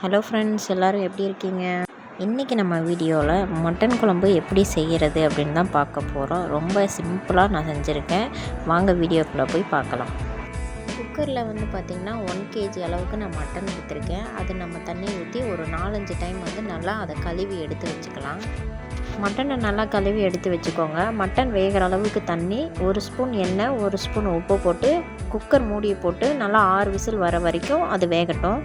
Hello friends எல்லோரும் எப்படி இருக்கீங்க? இன்றைக்கி நம்ம வீடியோவில் மட்டன் குழம்பு எப்படி செய்கிறது அப்படின்னு தான் பார்க்க போகிறோம் ரொம்ப சிம்பிளாக நான் செஞ்சுருக்கேன். வாங்க வீடியோக்குள்ளே போய் பார்க்கலாம். குக்கரில் வந்து பார்த்திங்கன்னா ஒன் கேஜி அளவுக்கு நான் மட்டன் எடுத்திருக்கேன். அது நம்ம தண்ணி ஊற்றி ஒரு நாலஞ்சு டைம் வந்து நல்லா அதை கழுவி எடுத்து வச்சுக்கலாம். மட்டனை நல்லா கழுவி எடுத்து வச்சுக்கோங்க. மட்டன் வேகிற அளவுக்கு தண்ணி ஒரு ஸ்பூன் எண்ணெய் ஒரு ஸ்பூன் உப்பு போட்டு குக்கர் மூடியை போட்டு நல்லா ஆறு விசில் வர வரைக்கும் அது வேகட்டும்.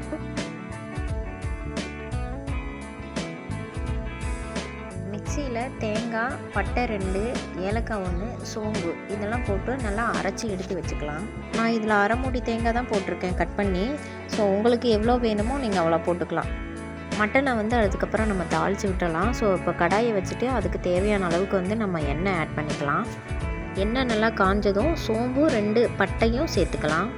மிக்சியில் தேங்காய் பட்டை ரெண்டு ஏலக்காய் ஒன்று சோம்பு இதெல்லாம் போட்டு நல்லா அரைச்சி எடுத்து வச்சுக்கலாம். நான் இதில் அரை மூடி தேங்காய் தான் போட்டிருக்கேன் கட் பண்ணி. ஸோ உங்களுக்கு எவ்வளோ வேணுமோ நீங்கள் அவ்வளோ போட்டுக்கலாம். மட்டனை வந்து அதுக்கப்புறம் நம்ம தாளித்து விட்டுடலாம். ஸோ இப்போ கடாயை வச்சுட்டு அதுக்கு தேவையான அளவுக்கு வந்து நம்ம எண்ணெய் ஆட் பண்ணிக்கலாம். எண்ணெய் நல்லா காஞ்சதும் சோம்பு ரெண்டு பட்டையும் சேர்த்துக்கலாம்.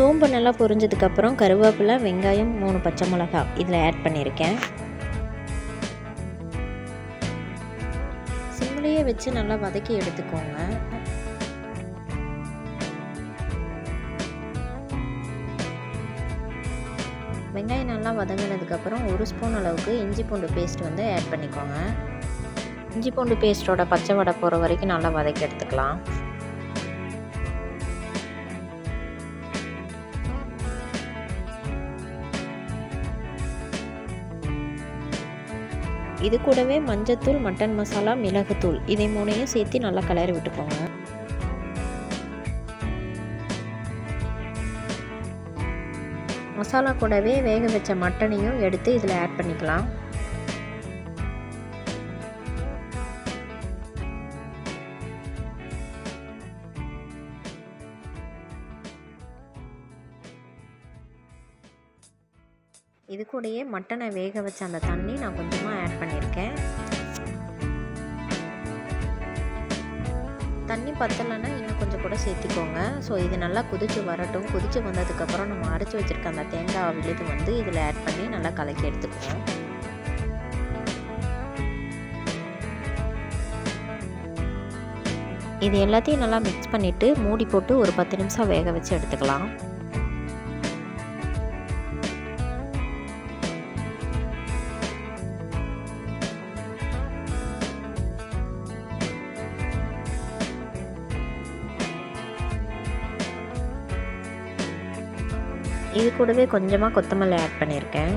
சோம்பு நல்லா பொரிஞ்சதுக்கப்புறம் கருவேப்பிலை வெங்காயம் மூணு பச்சை மிளகா இதில் ஆட் பண்ணியிருக்கேன். சிம்லேயே வச்சு நல்லா வதக்கி எடுத்துக்கோங்க. வெங்காயம் நல்லா வதங்கினதுக்கப்புறம் ஒரு ஸ்பூன் அளவுக்கு இஞ்சி பூண்டு பேஸ்ட் வந்து ஆட் பண்ணிக்கோங்க. இஞ்சி பூண்டு பேஸ்ட்டோட பச்சை வடை போகிற வரைக்கும் நல்லா வதக்கி எடுத்துக்கலாம். இது கூடவே மஞ்சத்தூள் மட்டன் மசாலா மிளகுத்தூள். இதை மூணையும் சேர்த்து நல்லா கிளறி விட்டுக்கோங்க. மசாலா கூடவே வேக வச்ச மட்டனையும் எடுத்து இதில் ஆட் பண்ணிக்கலாம். இது கூடயே மட்டனை வேக வச்ச அந்த தண்ணி நான் கொஞ்சமாக ஆட் பண்ணியிருக்கேன் தண்ணி பத்தலைன்னா இன்னும் கொஞ்சம் கூட சேர்த்திக்கோங்க. ஸோ இது நல்லா கொதித்து வரட்டும். கொதித்து வந்ததுக்கப்புறம் நம்ம அரைச்சி வச்சுருக்க அந்த தேங்காய் விழுது வந்து இதில் ஆட் பண்ணி நல்லா கலக்கி எடுத்துக்குவோம் இது எல்லாத்தையும் நல்லா மிக்ஸ் பண்ணிவிட்டு மூடி போட்டு ஒரு பத்து நிமிஷம் வேக வச்சு எடுத்துக்கலாம். இது கூடவே கொஞ்சமாக கொத்தமல்லி ஆட் பண்ணியிருக்கேன்.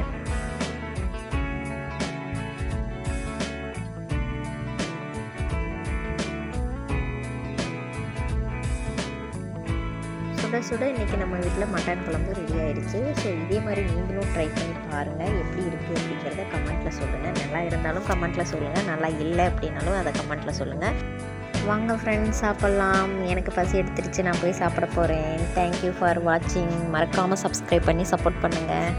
சுட சுட இன்றைக்கி நம்ம வீட்டில் மட்டன் குழம்பு ரெடி ஆயிடுச்சு. ஸோ இதே மாதிரி நீங்களும் ட்ரை பண்ணி பாருங்கள் எப்படி இருக்குது அப்படிங்கிறத கமெண்ட்டில் சொல்லுங்கள் நல்லா இருந்தாலும் கமெண்ட்டில் சொல்லுங்கள் நல்லா இல்லை அப்படின்னாலும் அதை கமெண்ட்டில் சொல்லுங்கள் வாங்க ஃப்ரெண்ட்ஸ் சாப்பிட்லாம். எனக்கு பசி எடுத்துருச்சு நான் போய் சாப்பிட போகிறேன் தேங்க்யூ ஃபார் வாட்சிங் மறக்காமல் சப்ஸ்கிரைப் பண்ணி சப்போர்ட் பண்ணுங்கள்